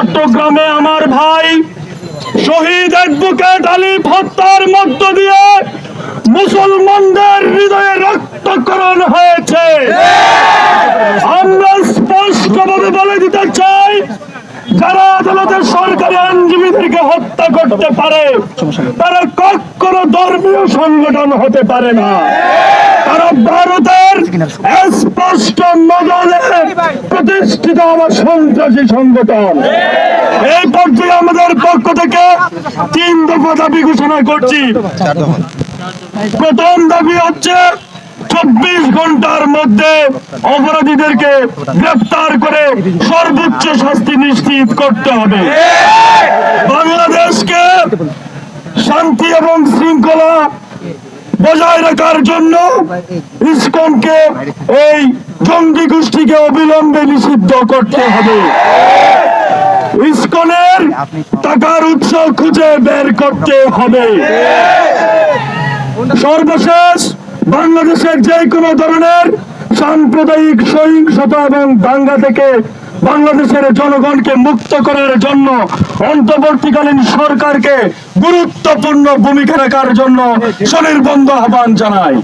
চট্টগ্রামে আমার ভাই শহীদ অ্যাডভোকেট আলিফ হত্যার মধ্য দিয়ে মুসলমানদের হৃদয়ে রক্তকরণ হয়েছে। আমরা স্পষ্টভাবে বলে দিতে চাই, যারা আদালতের সরকারি আইনজীবীদেরকে হত্যা করতে পারে, তারা কখনো ধর্মীয় সংগঠন হতে পারে না। প্রতিষ্ঠিত আমার সন্ত্রাসী সংগঠন। এই পর্যায়ে আমাদের পক্ষ থেকে তিন দফা দাবি ঘোষণা করছি। প্রথম দাবি হচ্ছে, চব্বিশ ঘণ্টার মধ্যে অপরাধীদেরকে গ্রেফতার করে সর্বোচ্চ শাস্তি নিশ্চিত করতে হবে। বাংলাদেশকে শান্তি এবং শৃঙ্খলা বজায় রাখার জন্য ইসকনকে এই জঙ্গি গোষ্ঠীকে অবিলম্বে নিষিদ্ধ করতে হবে। ইসকনের টাকার উৎস খুঁজে বের করতে হবে। সর্বশেষ, বাংলাদেশের যে কোনো ধরনের সাম্প্রদায়িক সহিংসতা এবং দাঙ্গা থেকে বাংলাদেশের জনগণকে মুক্ত করার জন্য অন্তর্বর্তীকালীন সরকারকে গুরুত্বপূর্ণ ভূমিকা রাখার জন্য স্বনির্বন্ধ আহ্বান জানাই।